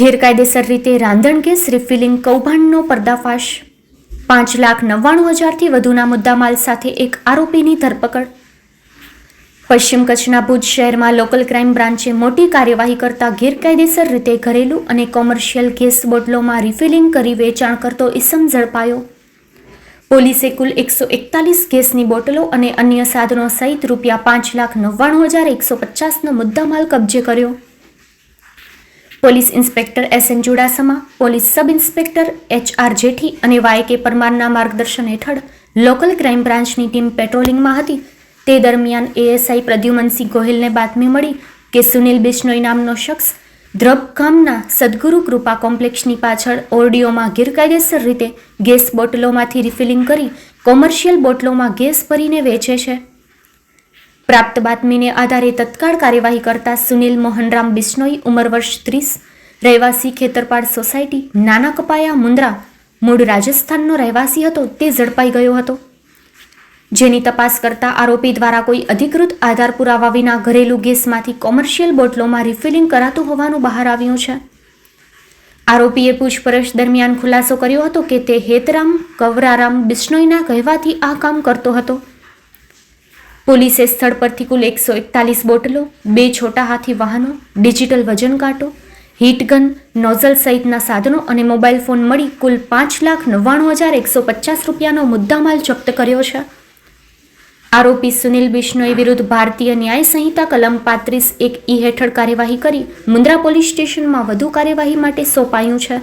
ગેરકાયદેસર રીતે રાંધણ ગેસ રિફિલિંગ કૌભાંડનો પર્દાફાશ. પાંચ લાખ નવ્વાણું હજારથી વધુના મુદ્દામાલ સાથે એક આરોપીની ધરપકડ. પશ્ચિમ કચ્છના ભુજ શહેરમાં લોકલ ક્રાઇમ બ્રાન્ચે મોટી કાર્યવાહી કરતા ગેરકાયદેસર રીતે ઘરેલું અને કોમર્શિયલ ગેસ બોટલોમાં રિફિલિંગ કરી વેચાણ કરતો ઇસમ ઝડપાયો. પોલીસે કુલ એકસો એકતાલીસ ગેસની બોટલો અને અન્ય સાધનો સહિત રૂપિયા પાંચ લાખ નવ્વાણું હજાર એકસો પચાસનો મુદ્દામાલ કબજે કર્યો. Police inspector S N Chudasama, police sub inspector H R Jethi અને વાય કે પરમારના માર્ગદર્શન હેઠળ લોકલ ક્રાઇમ બ્રાન્ચની ટીમ પેટ્રોલિંગમાં હતી. તે દરમિયાન એએસઆઈ પ્રદ્યુમનસિંહ ગોહિલને બાતમી મળી કે સુનિલ બિશ્નોઈ નામનો શખ્સ દ્રબ ગામના સદગુરુ કૃપા કોમ્પ્લેક્ષની પાછળ ઓરડીઓમાં ગેરકાયદેસર રીતે ગેસ બોટલોમાંથી રિફિલિંગ કરી કોમર્શિયલ બોટલોમાં ગેસ ભરીને વેચે છે. પ્રાપ્ત બાતમીને આધારે તત્કાળ કાર્યવાહી કરતા સુનિલ મોહનરામ બિશ્નોઈ, ઉંમર વર્ષ ત્રીસ, રહેવાસી ખેતરપાડ સોસાયટી, નાના કપાયા મુન્દ્રા મૂળ રાજસ્થાનનો રહેવાસી હતો, તે ઝડપાઈ ગયો હતો. જેની તપાસ કરતા આરોપી દ્વારા કોઈ અધિકૃત આધાર પુરાવા વિના ઘરેલું ગેસમાંથી કોમર્શિયલ બોટલોમાં રિફિલિંગ કરાતું હોવાનું બહાર આવ્યું છે. આરોપીએ પૂછપરછ દરમિયાન ખુલાસો કર્યો હતો કે તે હેતરામ, કવરારામ બિશ્નોઈના કહેવાથી આ કામ કરતો હતો. પોલીસે સ્થળ પરથી કુલ એકસો એકતાલીસ બોટલો, બે છોટા હાથી વાહનો, ડિજિટલ વજન કાંટો, હીટગન, નોઝલ સહિતના સાધનો અને મોબાઈલ ફોન મળી કુલ પાંચ લાખ નવ્વાણું હજાર એકસો પચાસ રૂપિયાનો મુદ્દામાલ જપ્ત કર્યો છે. આરોપી સુનિલ બિશ્નોઈ વિરુદ્ધ ભારતીય ન્યાય સંહિતા કલમ પાંત્રીસ એક ઈ હેઠળ કાર્યવાહી કરી મુન્દ્રા પોલીસ સ્ટેશનમાં વધુ કાર્યવાહી માટે સોંપાયું છે.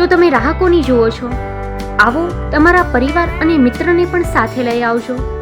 તો તમે રાહકોની જુઓ છો. આવો તમારા પરિવાર અને મિત્રને પણ સાથે લઈ આવજો.